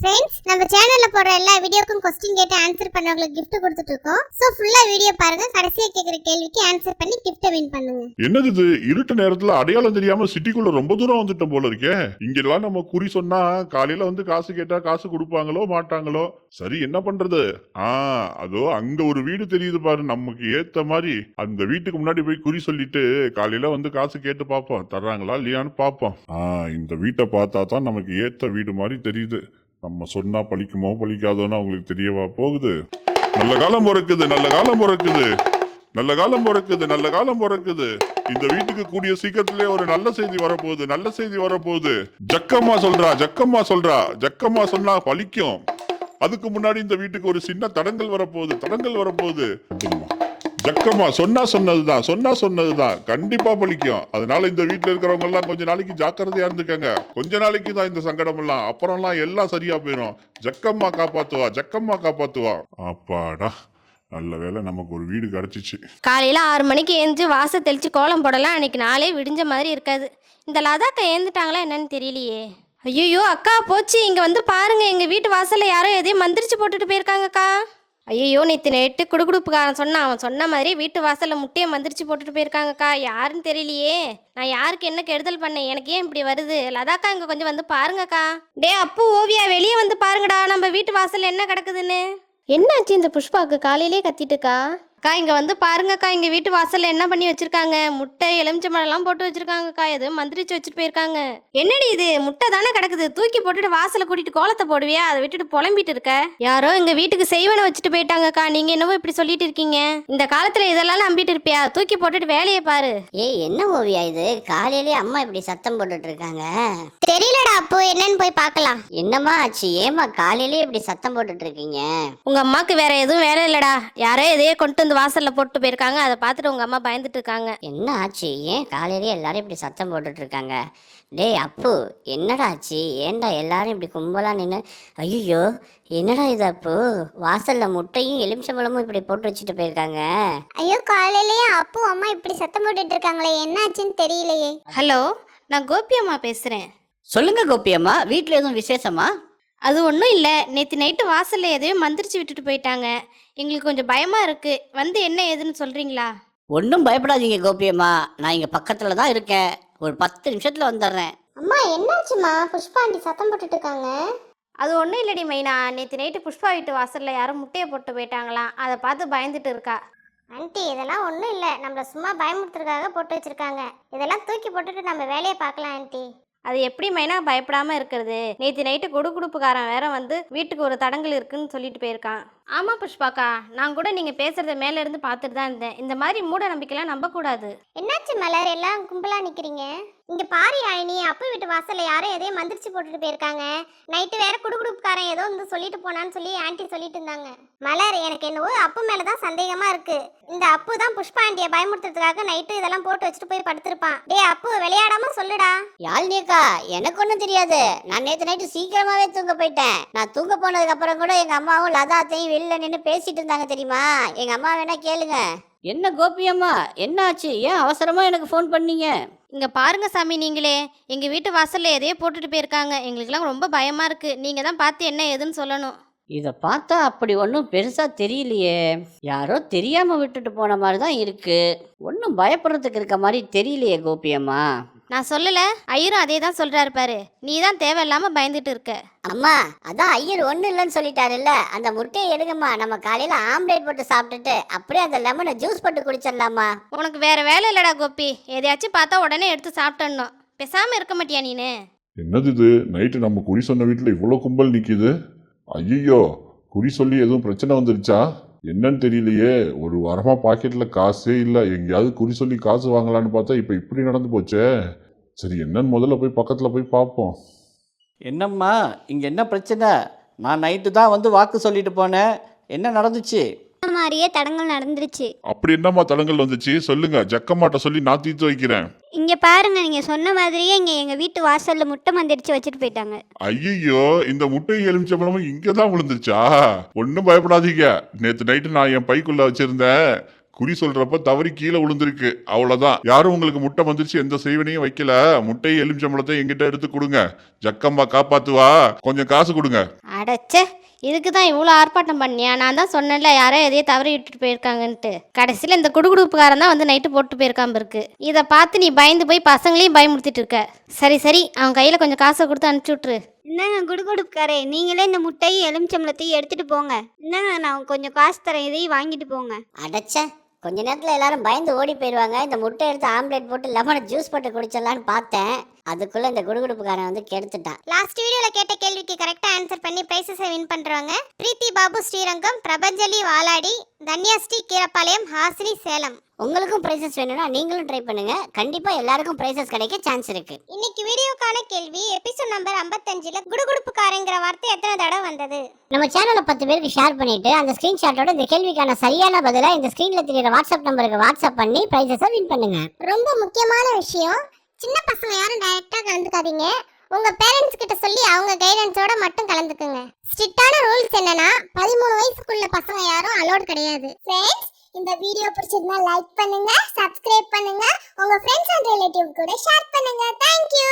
Friends நம்ம சேனல்ல போடுற எல்லா வீடியோக்கும் கொஸ்டின் கேட்டு ஆன்சர் பண்ணவங்களுக்கு கிஃப்ட் கொடுத்துட்டு இருக்கோம் சோ ஃபுல்லா வீடியோ பாருங்க. கடைசியா கேக்குற கேள்விக்கு ஆன்சர் பண்ணி கிஃப்ட் வின் பண்ணுங்க. என்னது இது? இருட்டு நேரத்துல அடையாளம் தெரியாம சிட்டிக்குள்ள ரொம்ப தூரம் வந்துட்டோம் போல இருக்கே. இங்கெல்லாம் நம்ம குறி சொன்னா காலையில வந்து காசு கேட்டா காசு கொடுப்பாங்களோ மாட்டாங்களோ? சரி என்ன பண்றது? ஆ அதோ அங்க ஒரு வீடு தெரியுது பாரு. நமக்கு ஏத்த மாதிரி அந்த வீட்டுக்கு முன்னாடி போய் குறி சொல்லிட்டு காலையில வந்து காசு கேட்டு பார்ப்போம். தர்றாங்களா இல்லையான்னு பார்ப்போம். ஆ இந்த வீட்டை பார்த்தா தான் நமக்கு ஏத்த வீடு மாதிரி தெரியுது. நம்ம சொன்னா பழிக்குமோ பழிக்காதோன்னு அவங்களுக்கு தெரியவா? போகுது. நல்ல காலம் பிறக்குது நல்ல காலம் பிறக்குது. நல்ல காலம் பிறக்குது நல்ல காலம் பிறக்குது. இந்த வீட்டுக்கு கூடிய சீக்கிரத்திலே ஒரு நல்ல செய்தி வரப்போகுது நல்ல செய்தி வரப்போகுது. ஜக்கம்மா சொல்றா ஜக்கம்மா சொல்றா ஜக்கம்மா சொன்னா பலிக்கும் அதுக்கு முன்னாடி இந்த வீட்டுக்கு ஒரு சின்ன தடங்கள் வரப்போகுது தடங்கள் வரப்போகுது. ஜக்கம்மா சொன்னா சொன்னதுதான் சொன்னா சொன்னதுதான். கண்டிப்பா பலிக்கும் அதனால இந்த வீட்டுல இருக்கிறவங்க எல்லாம் கொஞ்ச நாளைக்கு ஜாக்கிரதையா இருந்துக்கங்க. கொஞ்ச நாளைக்கு தான் இந்த சங்கடம் எல்லாம் அப்புறம்லாம் எல்லாம் சரியா போயிடும் ஜக்கம்மா காப்பாத்துவா ஜக்கம்மா காப்பாத்துவா. அப்பாடா நல்ல வேளை நமக்கு ஒரு வீடு கிடைச்சிச்சு. காலையில் ஆறு மணிக்கு ஏந்திச்சு வாச தெளித்து கோலம் போடலாம். அன்னைக்கு நாளே விடிஞ்ச மாதிரி இருக்காது. இந்த லதாக்கா ஏந்துட்டாங்களா என்னன்னு தெரியலையே. ஐயோ அக்கா போச்சு. இங்கே வந்து பாருங்க. எங்கள் வீட்டு வாசலில் யாரோ எதையும் மந்திரிச்சு போட்டுட்டு போயிருக்காங்கக்கா. ஐயோ நேற்று நேட்டு குடுகுடுப்புக்காரன் சொன்னான் அவன் சொன்ன மாதிரி வீட்டு வாசலில் முட்டையை மந்திரிச்சு போட்டுட்டு போயிருக்காங்கக்கா. யாருன்னு தெரியலையே. நான் யாருக்கு என்ன கெடுதல் பண்ணேன்? எனக்கு ஏன் இப்படி வருது? லதாக்கா இங்கே கொஞ்சம் வந்து பாருங்கக்கா. டே அப்பு ஓவியா வெளியே வந்து பாருங்கடா. நம்ம வீட்டு வாசலில் என்ன கிடக்குதுன்னு? என்னாச்சு இந்த புஷ்பாவுக்கு காலையிலே கத்திட்டுக்கா? அக்கா இங்க வந்து பாருங்கக்கா எங்க வீட்டு வாசல்ல என்ன பண்ணி வச்சிருக்காங்க? முட்டை எலுமிச்சம்பழம்லாம் போட்டு வச்சிருக்காங்கக்கா எது மந்திரிச்சு வச்சுட்டு போயிருக்காங்க. என்னடி இது? முட்டை தானே கிடக்குது. தூக்கி போட்டுட்டு வாசல்ல கூட்டிட்டு கோலத்தை போடுவியா? அதை விட்டுட்டு புலம்பிட்டு இருக்க. யாரோ எங்க வீட்டுக்கு செய்வனை வச்சுட்டு போயிட்டாங்கக்கா. நீங்க என்னவோ இப்படி சொல்லிட்டு இருக்கீங்க? இந்த காலத்துல இதெல்லாம் நம்பிட்டு இருப்பியா? தூக்கி போட்டுட்டு வேலையை பாரு. ஏய் என்ன ஓவியா இது? காலையிலே அம்மா இப்படி சத்தம் போட்டுட்டு இருக்காங்க. தெரியலடா அப்போ என்னன்னு போய் பார்க்கலாம். என்னம்மா ஆச்சு? ஏம்மா காலையிலே இப்படி சத்தம் போட்டுட்டு இருக்கீங்க? உங்க அம்மாக்கு வேற எதுவும் வேலை இல்லடா. யாரோ எதையோ கொண்டு வந்து வாசல்ல போட்டு போயிருக்காங்க. அதை பார்த்துட்டு உங்க அம்மா பயந்துட்டு இருக்காங்க. என்ன ஆச்சு? ஏன் காலையிலே எல்லாரும் இப்படி சத்தம் போட்டுட்டு இருக்காங்க? டேய் அப்பு என்னடா ஆச்சு? ஏன்டா எல்லாரும் இப்படி கும்பலா நின்று ஐயோ என்னடா இது அப்பு? வாசல்ல முட்டையும் எலுமிச்சம்பழமும் இப்படி போட்டு வச்சுட்டு போயிருக்காங்க. ஐயோ காலையிலேயே அப்போ அம்மா இப்படி சத்தம் போட்டுட்டு இருக்காங்களே என்னாச்சுன்னு தெரியலையே. ஹலோ நான் கோபி அம்மா பேசுறேன். சொல்லுங்க கோபியம்மா வீட்ல எதுவும் விசேஷமா? அது ஒன்றும் இல்லை. நேற்று நைட்டு வாசலில் எதையோ மந்திரிச்சு விட்டுட்டு போயிட்டாங்க. எங்களுக்கு கொஞ்சம் பயமாக இருக்கு. வந்து என்ன ஏதுன்னு சொல்கிறீங்களா ஒன்றும் பயப்படாதீங்க கோபியம்மா. நான் இங்க பக்கத்துல தான் இருக்கேன். ஒரு பத்து நிமிஷத்துல வந்துடுறேன் அம்மா என்னாச்சுமா புஷ்பா ஆண்டி சத்தம் போட்டுட்டு இருக்காங்க. அது ஒன்றும் இல்லடி மைனா. நேற்று நைட்டு புஷ்பா வீட்டு வாசலில் யாரும் முட்டையை போட்டு போயிட்டாங்களாம். அதை பார்த்து பயந்துட்டு இருக்கா. ஆண்டி இதெல்லாம் ஒன்றும் இல்லை. நம்மள சும்மா பயமுறுத்துறதுக்காக போட்டு வச்சிருக்காங்க. இதெல்லாம் தூக்கி போட்டுட்டு நம்ம வேலையை பார்க்கலாம் ஆண்டி. அது எப்படி மைனா பயப்படாமல் இருக்கிறது? நேற்று நைட்டு குடுகுடுப்புக்காரன் வேற வந்து வீட்டுக்கு ஒரு தடங்கல் இருக்குன்னு சொல்லிட்டு போயிருக்கான். ஆமாம் புஷ்பாக்கா நான் கூட நீங்கள் பேசுகிறத மேலே இருந்து பார்த்துட்டு தான் இருந்தேன். இந்த மாதிரி மூட நம்பிக்கைலாம் நம்பக்கூடாது. என்னாச்சு மலர்? எல்லாம் கும்பலா நிக்கிறீங்க? இங்க பாரு யாழினி அப்பா வீட்டு வாசல்ல யாரோ எதையும் மந்திரிச்சு போட்டுட்டு போயிருக்காங்க. நைட்டு வேற குடுகுடுப்புக்காரன் ஏதோ வந்து சொல்லிட்டு போனான்னு சொல்லி ஆண்டி சொல்லிட்டு இருந்தாங்க. மலர் எனக்கு என்னவோ அப்பு மேலதான் சந்தேகமா இருக்கு. இந்த அப்பு தான் புஷ்பா ஆண்டிய பயமுறுத்துறதுக்காக நைட்டு இதெல்லாம் போட்டு வச்சுட்டு போய் படுத்திருப்பான். டேய் அப்பு விளையாடாம சொல்லுடா. யாழ்னியக்கா எனக்கு ஒன்றும் தெரியாது. நான் நேற்று நைட்டு சீக்கிரமாவே தூங்க போயிட்டேன். நான் தூங்க போனதுக்கு அப்புறம் கூட எங்க அம்மாவும் லதாத்தையும் வெளில நின்று பேசிட்டு இருந்தாங்க தெரியுமா? எங்க அம்மா வேணா கேளுங்க. என்ன கோபியம்மா என்ன ஆச்சு? ஏன் அவசரமா எனக்கு ஃபோன் பண்ணீங்க? இங்கே பாருங்க சாமி நீங்களே. எங்கள் வீட்டு வாசலில் எதையோ போட்டுட்டு போயிருக்காங்க. எங்களுக்குலாம் ரொம்ப பயமாக இருக்குது நீங்கள் தான் பார்த்து என்ன ஏதுன்னு சொல்லணும். இதை பார்த்தா அப்படி ஒன்றும் பெருசா தெரியலையே. யாரோ தெரியாம விட்டுட்டு போன மாதிரி தான் இருக்கு. ஒன்றும் பயப்படுறதுக்கு இருக்க மாதிரி தெரியலையே கோபியம்மா நான் சொல்லலை ஐயரும் அதே தான் சொல்கிறாரு பாரு. நீ தான் தேவையில்லாமல் பயந்துட்டு இருக்க. அம்மா அதான் ஐயர் ஒன்றும் இல்லைன்னு சொல்லிட்டாருல்ல. அந்த முட்டையை எடுங்கம்மா. நம்ம காலையில ஆம்லேட் போட்டு சாப்பிட்டுட்டு அப்படியே அந்த லெமனை ஜூஸ் போட்டு குடிச்சிடலாமா உனக்கு வேற வேலை இல்லடா கோபி. எதையாச்சும் பார்த்தா உடனே எடுத்து சாப்பிட்டணும் பேசாமல் இருக்க மாட்டியா நீனு? என்னது இது? நைட்டு நம்ம குறி சொன்ன வீட்டில் இவ்வளோ கும்பல் நிற்கிது ஐயோ குறி சொல்லி எதுவும் பிரச்சனை வந்துருச்சா? என்னன்னு தெரியலையே. ஒரு வாரமா பாக்கெட்ல காசே இல்லை. எங்கேயாவது குறி சொல்லி காசு வாங்கலான்னு பார்த்தா இப்போ இப்படி நடந்து போச்சே. சரி என்னன்னு முதல்ல போய் பக்கத்தில் போய் பார்ப்போம் என்னம்மா இங்கே என்ன பிரச்சனை? நான் நைட்டு தான் வந்து வாக்கு சொல்லிட்டு போனேன். என்ன நடந்துச்சு? மாதிரியே தடங்கள் நடந்துருச்சு. அப்படி என்னம்மா தடங்கள் வந்துச்சு? சொல்லுங்க. ஜக்கம்மாட்ட சொல்லி நான் தீர்த்து வைக்கிறேன். இங்க பாருங்க நீங்க சொன்ன மாதிரியே இங்க எங்க வீட்டு வாசல்ல முட்டை மந்திரிச்சு வச்சுட்டு போயிட்டாங்க. ஐயோ இந்த முட்டை எலுமிச்சம்பழமும் இங்கே தான் விழுந்துருச்சா? ஒன்றும் பயப்படாதீங்க. நேற்று நைட்டு நான் என் பைக்குள்ள வச்சிருந்தேன். குறி சொல்றப்ப தவறி கீழே விழுந்திருக்கு. அவ்வளவுதான். யாரும் உங்களுக்கு முட்டை வந்துருச்சு எந்த செய்வனையும் வைக்கல. முட்டையை எலுமிச்சம்பழத்தை எங்கிட்ட எடுத்து கொடுங்க. ஜக்கம்மா காப்பாத்துவா கொஞ்சம் காசு கொடுங்க. அடச்சே. இதுக்கு தான் இவ்வளோ ஆர்ப்பாட்டம் பண்ணியா? நான் தான் சொன்னேன்ல யாரோ எதையோ தவறி விட்டுட்டு போயிருக்காங்கன்ட்டு. கடைசியில் இந்த குடுகுடுப்புக்காரன் தான் வந்து நைட்டு போட்டு போயிருக்காம இருக்கு. இதை பார்த்து நீ பயந்து போய் பசங்களையும் பயமுறுத்திட்டு இருக்க. சரி சரி அவன் கையில் கொஞ்சம் காசை கொடுத்து அனுப்பிச்சி விட்ரு என்னங்க குடுகுடுப்புக்காரே நீங்களே இந்த முட்டையும் எலுமிச்சம்பளத்தையும் எடுத்துட்டு போங்க. என்னங்க நான் கொஞ்சம் காசு தரேன் இதையும் வாங்கிட்டு போங்க. அடைச்ச. கொஞ்ச நேரத்தில் எல்லாரும் பயந்து ஓடி போயிடுவாங்க இந்த முட்டை எடுத்து ஆம்லேட் போட்டு லெமனை ஜூஸ் போட்டு குடிச்சிடலான்னு பார்த்தேன். அதுக்குள்ள இந்த குடுகுடுப்புக்காரன் வந்து கெடுத்துட்டான். லாஸ்ட் வீடியோல கேட்ட கேள்விக்கு கரெக்டா ஆன்சர் பண்ணி பிரைசஸை வின் பண்றவங்க பிரீத்தி பாபு ஸ்ரீரங்கம் பிரபஞ்சலி வாலாடி தன்யா ஸ்ரீ கீரப்பாளையம் ஹாசினி சேலம். உங்களுக்கும் ப்ரைஸஸ் வேணும்னா நீங்களும் ட்ரை பண்ணுங்க. கண்டிப்பா எல்லாருக்கும் ப்ரைஸஸ் கிடைக்க சான்ஸ் இருக்கு. இன்னைக்கு வீடியோக்கான கேள்வி எபிசோட் நம்பர் 55ல குடுகுடுப்புக்காரங்கிற வார்த்தை எத்தனை தடவை வந்தது? நம்ம சேனலை பத்து பேருக்கு ஷேர் பண்ணிட்டு அந்த ஸ்கிரீன்ஷாட்டோட இந்த கேள்விக்கான சரியான பதிலா இந்த ஸ்கிரீன்ல தெரியுற வாட்ஸ்அப் நம்பருக்கு வாட்ஸ்அப் பண்ணி ப்ரைஸஸை வின் பண்ணுங்க. ரொம்ப முக்கியமான விஷயம் சின்ன பசங்க யாரும் டைரக்டா கலந்துக்காதீங்க. உங்க பேரண்ட்ஸ் கிட்ட சொல்லி அவங்க கைடன்ஸோட மட்டும் கலந்துக்குங்க. ஸ்ட்ரிக்டான ரூல்ஸ் என்னன்னா பதிமூணு வயசுக்குள்ள பசங்க யாரும் அலோட் கிடையாது. ஃப்ரெண்ட்ஸ் இந்த வீடியோ பிடிச்சிருந்தா லைக் பண்ணுங்க சப்ஸ்கிரைப் பண்ணுங்க உங்க ஃப்ரெண்ட்ஸ் அண்ட் ரிலேட்டிவ் கூட ஷேர் பண்ணுங்க. Thank you